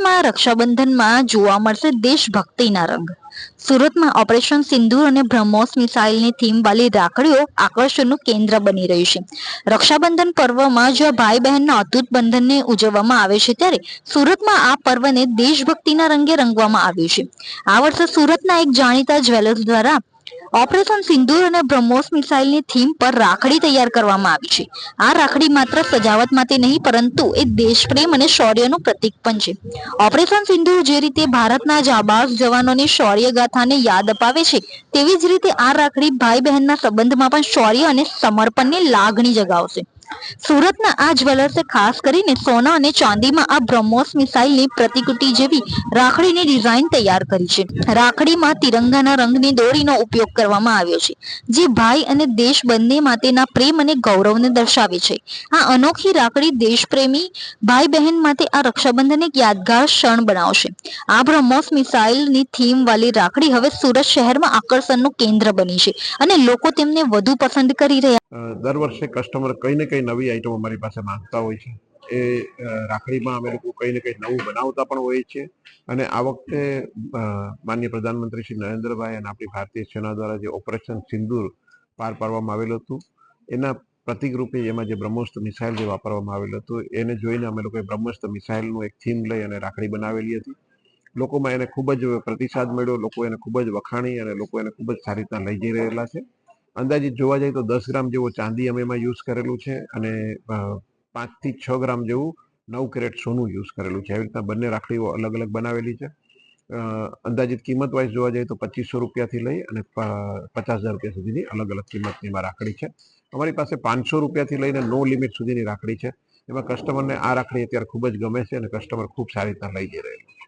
સુરતમાં રક્ષાબંધનમાં જોવા મળશે દેશભક્તિના રંગ. સુરતમાં ઓપરેશન સિંદૂર અને બ્રહ્મોસ મિસાઇલની થીમ વાળી રાખડીઓ આકર્ષણનું કેન્દ્ર બની રહ્યું છે. રક્ષાબંધન પર્વમાં જો ભાઈ બહેનના અતૂટ બંધનને ઉજવવામાં આવે છે ત્યારે સુરતમાં આ પર્વને દેશભક્તિના રંગે રંગવામાં આવ્યું છે. આ વર્ષે સુરતના એક જાણીતા જ્વેલર્સ દ્વારા ઓપરેશન સિંદૂર અને બ્રહ્મોસ મિસાઇલની થીમ પર રાખડી તૈયાર કરવામાં આવી છે. આ રાખડી માત્ર સજાવટ માટે નહીં, પરંતુ એ દેશપ્રેમ અને શૌર્યનું પ્રતીક પણ છે. ઓપરેશન સિંદૂર જે રીતે ભારતના જાબાઝ જવાનોની શૌર્ય ગાથાને યાદ અપાવે છે, તેવી જ રીતે આ રાખડી ભાઈ બહેનના સંબંધમાં પણ શૌર્ય અને સમર્પણની લાગણી જગાવશે. સુરતના આ જ્વેલર્સે ખાસ કરીને સોના અને ચાંદીમાં આ બ્રહ્મોસ મિસાઇલની પ્રતિકૃતિ જેવી રાખડીની ડિઝાઇન તૈયાર કરી છે. રાખડીમાં તિરંગાના રંગની દોરીનો ઉપયોગ કરવામાં આવ્યો છે, જે ભાઈ અને દેશ બંને માટેના પ્રેમ અને ગૌરવને દર્શાવે છે. આ અનોખી રાખડી દેશપ્રેમી ભાઈ બહેન માટે આ રક્ષાબંધન એક યાદગાર ક્ષણ બનાવશે. આ બ્રહ્મોસ મિસાઇલની થીમ વાળી રાખડી હવે સુરત શહેરમાં આકર્ષણનું કેન્દ્ર બની છે અને લોકો તેમને વધુ પસંદ કરી રહ્યા દર વર્ષે કસ્ટમર કઈ ને કંઈ નવી આઈટમ અમારી પાસે માંગતા હોય છે. એ રાખડીમાં અમે લોકો કંઈ ને કંઈ નવું બનાવતા પણ હોઈએ છીએ અને આ વખતે માનનીય પ્રધાનમંત્રી શ્રી નરેન્દ્રભાઈ અને આપણી ભારતીય સેના દ્વારા જે ઓપરેશન સિંદૂર પાર પાડવામાં આવેલું હતું, એના પ્રતિકરૂપે એમાં જે બ્રહ્મોસ્ત્ર મિસાઇલ જે વાપરવામાં આવેલું હતું, એને જોઈને અમે લોકોએ બ્રહ્મોસ્ત્ર મિસાઇલનું એક થીમ લઈ અને રાખડી બનાવેલી હતી. લોકોમાં એને ખૂબ જ પ્રતિસાદ મળ્યો, લોકો એને ખૂબ જ વખાણી અને લોકો એને ખૂબ જ સારી રીતના લઈ જઈ રહેલા છે. અંદાજિત જોવા જઈએ તો દસ ગ્રામ જેવો ચાંદી અમે એમાં યુઝ કરેલું છે અને પાંચથી છ ગ્રામ જેવું નવ કેરેટ સોનું યુઝ કરેલું છે. આવી રીતના બંને રાખડીઓ અલગ અલગ બનાવેલી છે. અંદાજિત કિંમત વાઇઝ જોવા જઈએ તો પચીસો રૂપિયાથી લઈ અને પચાસ હજાર રૂપિયા સુધીની અલગ અલગ કિંમતની એમાં રાખડી છે. અમારી પાસે પાંચસો રૂપિયાથી લઈને નો લિમિટ સુધીની રાખડી છે. એમાં કસ્ટમરને આ રાખડી અત્યારે ખૂબ જ ગમે છે અને કસ્ટમર ખૂબ સારી રીતના લઈ જઈ રહેલું છે.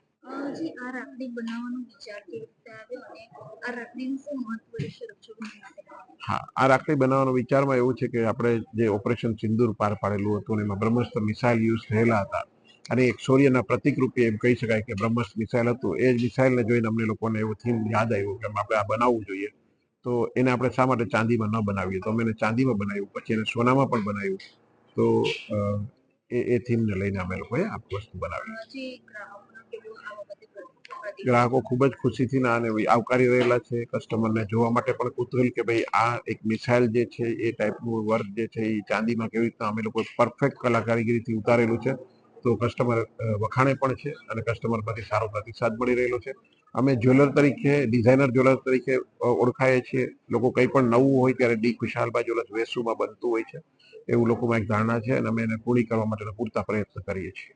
હા, આ રાખડી બનાવવાનો વિચારમાં એવું છે કે આપણે જે ઓપરેશન સિંદૂર પાર પાડેલું હતું એમાં બ્રહ્મસ્ત્ર મિસાઇલ યુઝ થયેલા હતા અને એક સૂર્યના પ્રતિક રૂપે એમ કહી શકાય કે બ્રહ્મસ્ત્ર મિસાઇલ હતું. એ જ મિસાઇલને જોઈને અમને લોકોને એવું થીમ યાદ આવ્યું કે આપણે આ બનાવવું જોઈએ. તો એને આપણે શા માટે ચાંદીમાં ન બનાવીએ? તો અમે એને ચાંદીમાં બનાવ્યું, પછી એને સોનામાં પણ બનાવ્યું. તો એ એ થીમને લઈને અમે લોકોએ આ વસ્તુ બનાવી. ગ્રાહકો ખૂબ જ ખુશીથી આને આવકારી રહેલા છે. કસ્ટમરને જોવા માટે પણ કુતરેલ કે ભાઈ આ એક મિસાઇલ જે છે, એ ટાઈપનું વર્ક જે છે એ ચાંદીમાં કેવી રીતના અમે લોકો પરફેક્ટ કલાકારીગરીથી ઉતારેલું છે. તો કસ્ટમર વખાણે પણ છે અને કસ્ટમરમાંથી સારો પ્રતિસાદ મળી રહેલો છે. અમે જ્વેલર તરીકે ડિઝાઇનર જ્વેલર તરીકે ઓળખાઈએ છીએ. લોકો કંઈ પણ નવું હોય ત્યારે ડી ખુશાલભાઈ જ્વેલર્સ વેસુમાં બનતું હોય છે. એવું લોકોમાં એક ધારણા છે અને અમે એને પૂરી કરવા માટેના પૂરતા પ્રયત્ન કરીએ છીએ.